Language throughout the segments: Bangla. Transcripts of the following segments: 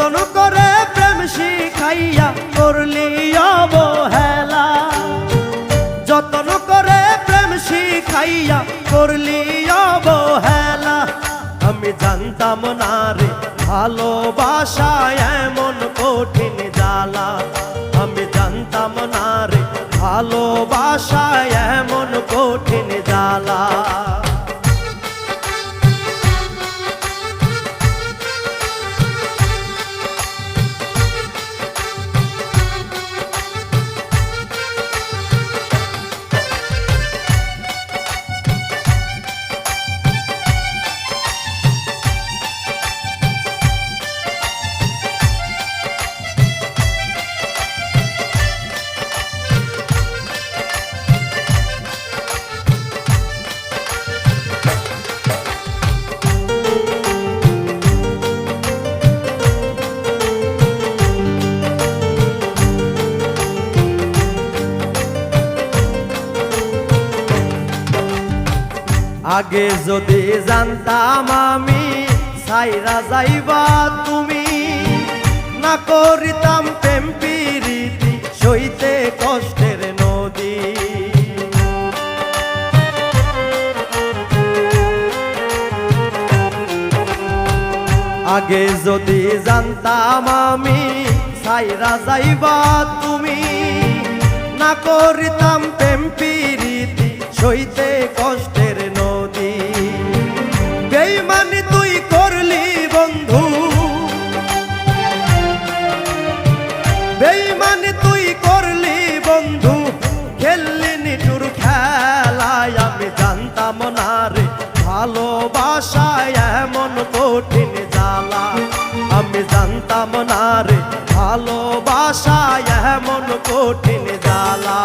যতন করে প্রেম শিখাইয়া করলি অবহেলা। যতন করে প্রেম শিখাইয়া করলি অবহেলা। আমি জানতাম না রে, ভালোবাসা এমন কঠিন জ্বালা। আমি জানতাম না রে, ভালোবাসা এমন কঠিন জ্বালা। আগে যদি জানতাম আমি সাইরা যাইবা তুমি। না করিতাম প্রেম প্রীতি, সইতে কষ্টের নদী। আগে যদি জানতাম আমি সাইরা যাইবা তুমি। না করিতাম প্রেম প্রীতি, সইতে কষ্টের জানতাম না রে। ভালোবাসায় এমন কঠিন জ্বালা। আমি জানতাম না রে। ভালোবাসায় এমন কঠিন জ্বালা।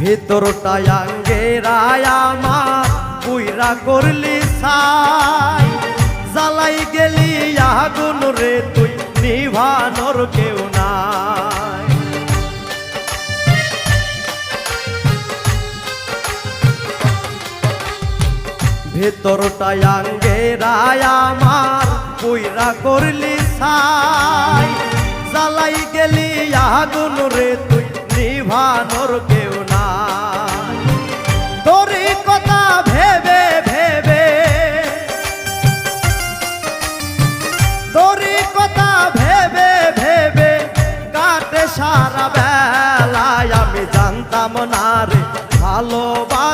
ভিতরটায় আঙ্গেরায় আমার, পুইরা করলি সাই জ্বালাই গেলি আগুন রে তুই, নিভানোর কেউ নাই। ভেতরটায় আঙ্গেরায় আমার, পুইরা করলি সাই জ্বালাই গেলি আগুন রে তুই, নিভানোর কেউ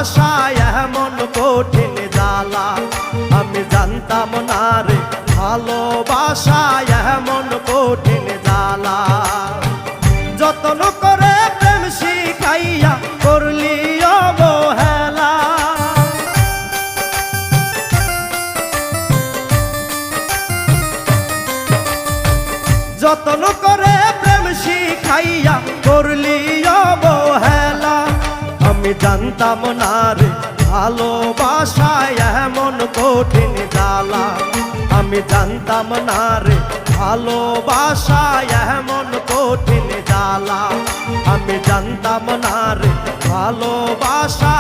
ভালোবাসায় এমন কঠিন জ্বালা। আমি জানতাম না রে, ভালোবাসায় এমন কঠিন জ্বালা। যতন করে প্রেম শিখাইয়া করলি অবহেলা। যতন করে প্রেম শিখাইয়া করলি অবহেলা। আমি জানতাম না জানতাম না রে। ভালোবাসায় এমন কঠিন জ্বালা। আমি জানতাম না রে। ভালোবাসা